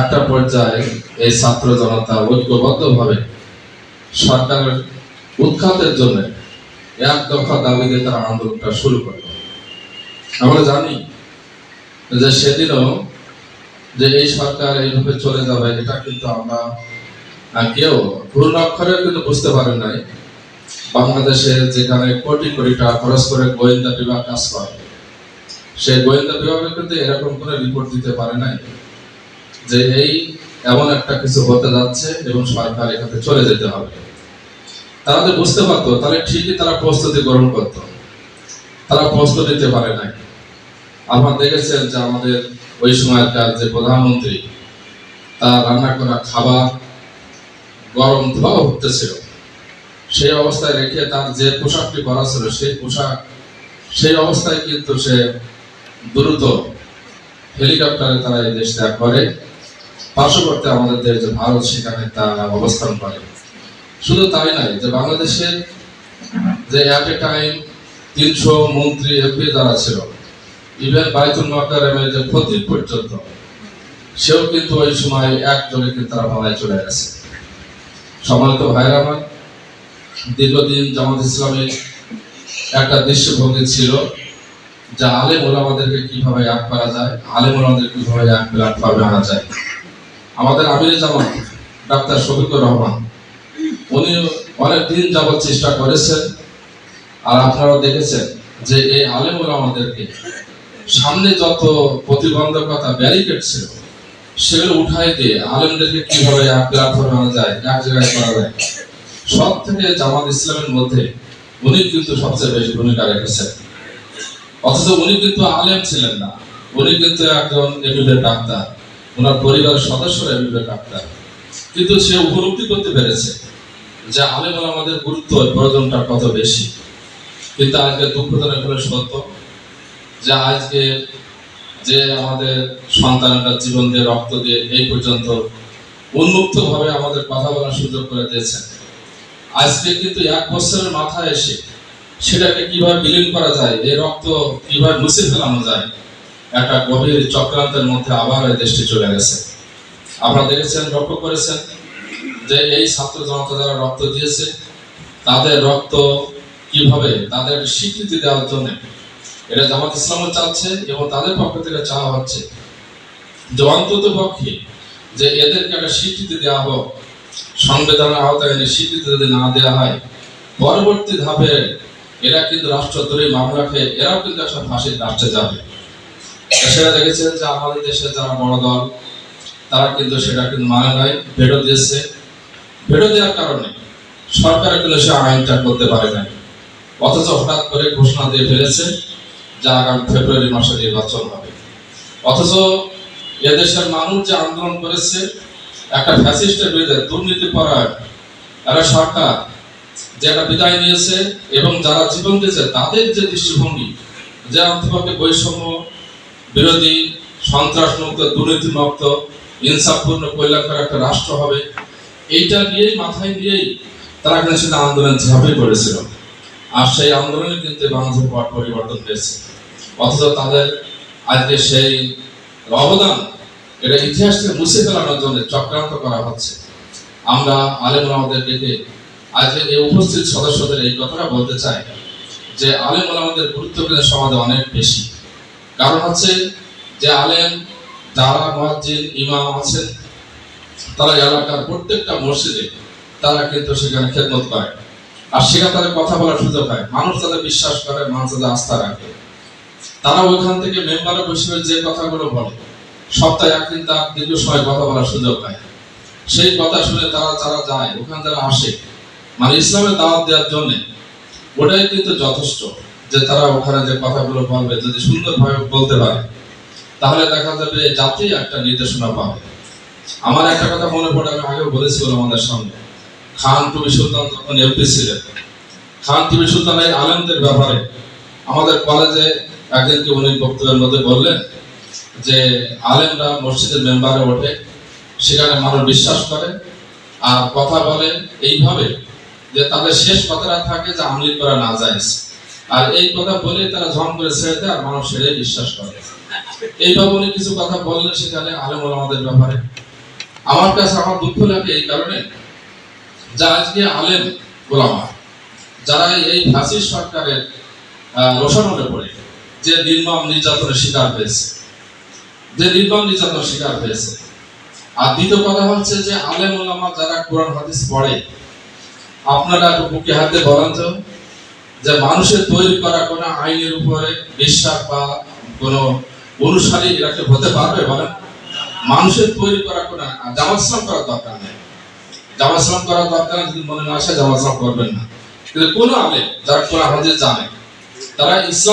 একটা পর্যায়ে এই ছাত্র জনতা ঐক্যবদ্ধভাবে সরকারের উৎখাতের জন্য এক দফা দাবিতে তারা আন্দোলনটা শুরু করল আমরা জানি যে সেদিনও যে এই সরকার এইভাবে চলে যাবে, এটা কিন্তু আমরা কেউ পূর্ণ অক্ষরে কিন্তু বুঝতে পারেন নাই। বাংলাদেশে যেখানে কোটি কোটি টাকা খরচ করে গোয়েন্দা বিভাগ কাজ করে, সেই গোয়েন্দা বিভাগে কিন্তু এরকম কোনো রিপোর্ট দিতে পারে নাই। যে এই এমন একটা কিছু হতে যাচ্ছে এবং সরকার এখানে চলে যেতে হবে। তারা তো বুঝতে পারতো, তাহলে ঠিকই তারা প্রস্তুতি গ্রহণ করতো। তারা প্রস্তুতি দিতে পারে নাই। আপনারা দেখেছেন যে আমাদের ওই সময়কার যে প্রধানমন্ত্রী, তার রান্না করা খাবার গরম ধোয়া উঠতেছিল সেই অবস্থায় রেখে তার যে পোশাকটি করা ছিল, সেই পোশাক, সেই অবস্থায় কিন্তু সে দ্রুত হেলিকপ্টারে তারা এই দেশ ত্যাগ করে। পার্শ্ববর্তী আমাদের দেশ যে ভারত, সেখানে তারা অবস্থান করে। শুধু তাই নয়, যে বাংলাদেশের যে অ্যাট এ টাইম তিনশো মন্ত্রী এমপি যারা ছিল ইভেন বাইতুল মকারমের যে খতিব পর্যন্ত, সেও কিন্তু ওই সময় একজনে কিন্তু তারা ভালায় চলে গেছে। সম্মানিত ভাইরা আমার, দীর্ঘদিন জামাত ইসলামের একটা দৃশ্যভঙ্গি ছিল যা আলেম ওলামাদেরকে কীভাবে এক করা যায়, আলেম ওলামাদের কীভাবে এক প্ল্যাটফর্মে আনা যায়। আমাদের আমির জামাত ডাক্তার শফিকুর রহমান, উনি অনেক দিন যাবৎ চেষ্টা করেছেন আর আপনারাও দেখেছেন যে এই আলেম আমাদেরকে সামনে যত প্রতিবন্ধকতা ব্যারিকেড ছিল, সেগুলো উঠাই দিয়ে আলেমদেরকে কীভাবে এক প্ল্যাটফর্মে আনা যায়, এক জায়গায় করা যায়, সব থেকে জামাত ইসলামের মধ্যে উনি কিন্তু সবচেয়ে বেশি ভূমিকা রেখেছেন। অথচ উনি কিন্তু আলেম ছিলেন না, উনি কিন্তু একজন এমবিবিএস ডাক্তার। ওনার পরিবারের সদস্যরা এমবিবিএস ডাক্তার কিন্তু সে উপলব্ধি করতে পেরেছে যে আলেম আমাদের গুরুত্ব প্রয়োজনটা কত বেশি। কিন্তু আজকে দুঃখজনক হলে সত্য যে আজকে যে আমাদের সন্তানরা জীবন দিয়ে রক্ত দিয়ে এই পর্যন্ত উন্মুক্ত ভাবে আমাদের কথা বলার সুযোগ করে দিয়েছেন আজকে কিন্তু এক বছরের মাথায় এসে সেটাকে কীভাবে বিলীন করা যায়, এই রক্ত কীভাবে মুছে ফেলানো যায় একটা গভীর চক্রান্তের মধ্যে আবার এই দেশটি চলে গেছে। আপনারা দেখেছেন, লক্ষ্য করেছেন যে এই ছাত্র জনতা যারা রক্ত দিয়েছে, তাদের রক্ত কীভাবে, তাদের স্বীকৃতি দেওয়ার জন্য এটা জামাত ইসলামও চাচ্ছে এবং তাদের পক্ষ থেকে চাওয়া হচ্ছে যে অন্তত পক্ষে যে এদেরকে একটা স্বীকৃতি দেওয়া হোক, সংবিধানের আওতায় স্বীকৃতি যদি না দেওয়া হয়, পরবর্তী ধাপে এরা কিন্তু রাষ্ট্রদ্রোহী মামলা খেয়ে এরাও কিন্তু একটা ফাঁসির রাষ্ট্রে যাবে। সেটা দেখেছেন যে আমাদের দেশে যারা বড় দল তারা কিন্তু সেটা কিন্তু মানে নাই, ভেটো দিয়েছে। ভেটো দেওয়ার কারণে সরকার কিন্তু সে আইনটা করতে পারে নাই। অথচ হঠাৎ করে ঘোষণা দিয়ে ফেলেছে যে আগামী ফেব্রুয়ারি মাসে নির্বাচন হবে। অথচ এদেশের মানুষ যে আন্দোলন করেছে, একটা ফ্যাসিস্টের বিরুদ্ধে দুর্নীতি পরায়ণ একটা সরকার যে একটা বিদায় নিয়েছে এবং যারা জীবন দিয়েছে, তাদের যে দৃষ্টিভঙ্গি, যে অন্তপক্ষে বৈষম্য বিরোধী সন্ত্রাস মুক্ত দুর্নীতি মুক্ত ইনসাফপূর্ণ কল্যাণকর একটা রাষ্ট্র হবে। এইটা নিয়েই, মাথায় নিয়েই তারা কিন্তু সেটা আন্দোলন ঝাঁপিয়ে পড়েছিল আর সেই আন্দোলনে কিন্তু বাংলাদেশের পট পরিবর্তন হয়েছে। অথচ তাদের আজকে সেই অবদান, এটা ইতিহাস থেকে মুছে ফেলানোর জন্য চক্রান্ত করা হচ্ছে। আমরা আলেম আমাদের ডেকে আজকে এই উপস্থিত সদস্যদের এই কথাটা বলতে চাই যে, আলেম আমাদের গুরুত্ব কিন্তু সমাজে অনেক বেশি। কারণ হচ্ছে যে আলেম, যারা মহাজিন ইমাম আছেন তারা এলাকার প্রত্যেকটা মসজিদে তারা কিন্তু সেখানে খেদমত করে। আর সেখানে তাদের কথা বলার সুযোগ হয়। মানুষ তাদের বিশ্বাস করে, মানুষ তাদের আস্থা রাখে। তারা ওইখান থেকে মেম্বারে বসে যে কথাগুলো বলে, সপ্তাহে একদিন তার দীর্ঘ সময় কথা বলার সুযোগ পায়। সেই কথা শুনে তারা, যারা যায়, ওখানে যারা আসে মানে ইসলামের দাওয়াত দেওয়ার জন্য, ওটাই কিন্তু যথেষ্ট। যে তারা ওখানে যে কথাগুলো বলবে, যদি সুন্দরভাবে বলতে পারে, তাহলে দেখা যাবে জাতি একটা নির্দেশনা পাবে। আমার একটা কথা মনে পড়ে, আমি আগেও বলেছিলাম আমাদের সামনে খান টুবি সুলতান যখন এমপি ছিলেন খান টুবি সুলতান এই আলেমদের ব্যাপারে আমাদের কলেজে একদিনকে উনি বক্তব্যের মধ্যে বললেন যে, আলেমরা মসজিদের মেম্বারে ওঠে, সেখানে মানুষ বিশ্বাস করে আর কথা বলে এইভাবে যে তাদের শেষ কথাটা থাকে যে আমলিক করা না যায়। আর এই কথা বলে তারা ঝম করে ছেড়ে দেয় আর মানুষ সেটাই বিশ্বাস করে। এইভাবে উনি কিছু কথা বললেন সেখানে আলেম আমাদের ব্যাপারে। আমার কাছে আমার দুঃখ লাগে এই কারণে যা আজকে আলেম গোলামা যারা এই ফাঁসির সরকারের রোশানলে পড়ে, যে নির্মম নির্যাতনের শিকার হয়েছে, যে নির্মম নির্যাতনের শিকার হয়েছে। আর দ্বিতীয় কথা হচ্ছে যে আলেম ওলামা যারা কোরআন হাদিস পড়ে, আপনারা একটু বুকে হাতে বলেন তো। যে মানুষের তৈরি করা কোনো আইনের উপরে বিশ্বাস বা কোনো অনুসারী এরা হতে পারবে বলেন? মানুষের তৈরি করা কোনো জামাশ্রম করার দরকার নেই। জামাশ্রম করার দরকার নেই, যদি মনে না আসে জামাশ্রম করবেন না। কিন্তু কোনো আলেম যারা কোন আমাদের জানে তারা ইসলাম